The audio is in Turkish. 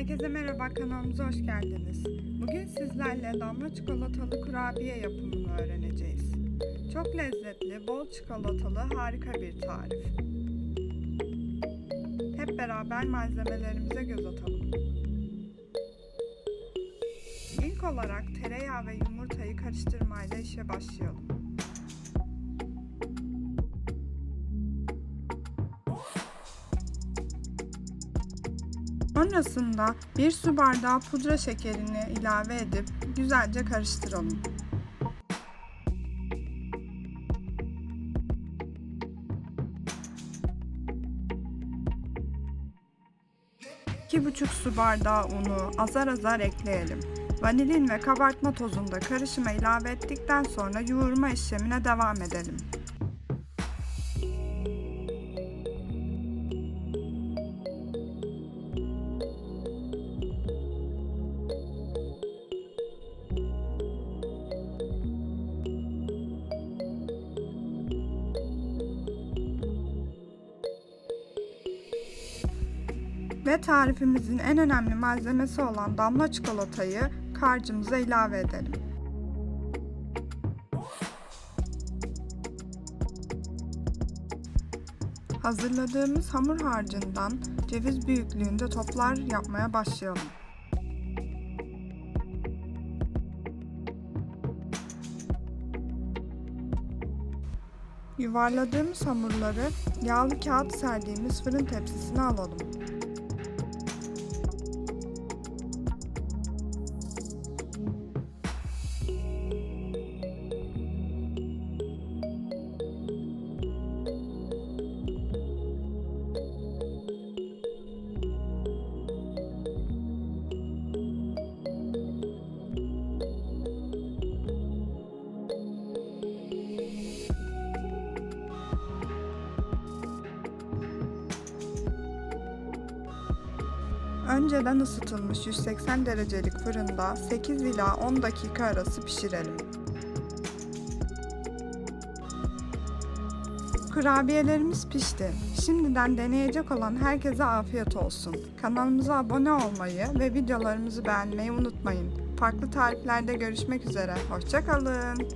Herkese merhaba kanalımıza hoş geldiniz. Bugün sizlerle damla çikolatalı kurabiye yapımını öğreneceğiz. Çok lezzetli, bol çikolatalı harika bir tarif. Hep beraber malzemelerimize göz atalım. İlk olarak tereyağı ve yumurtayı karıştırmayla işe başlayalım. Sonrasında bir su bardağı pudra şekerini ilave edip güzelce karıştıralım. İki buçuk su bardağı unu azar azar ekleyelim. Vanilin ve kabartma tozunu da karışıma ilave ettikten sonra yoğurma işlemine devam edelim. Ve tarifimizin en önemli malzemesi olan damla çikolatayı karcımıza ilave edelim. Hazırladığımız hamur harcından ceviz büyüklüğünde toplar yapmaya başlayalım. Yuvarladığımız hamurları yağlı kağıt serdiğimiz fırın tepsisine alalım. Önceden ısıtılmış 180 derecelik fırında 8 ila 10 dakika arası pişirelim. Kurabiyelerimiz pişti. Şimdiden deneyecek olan herkese afiyet olsun. Kanalımıza abone olmayı ve videolarımızı beğenmeyi unutmayın. Farklı tariflerde görüşmek üzere. Hoşçakalın.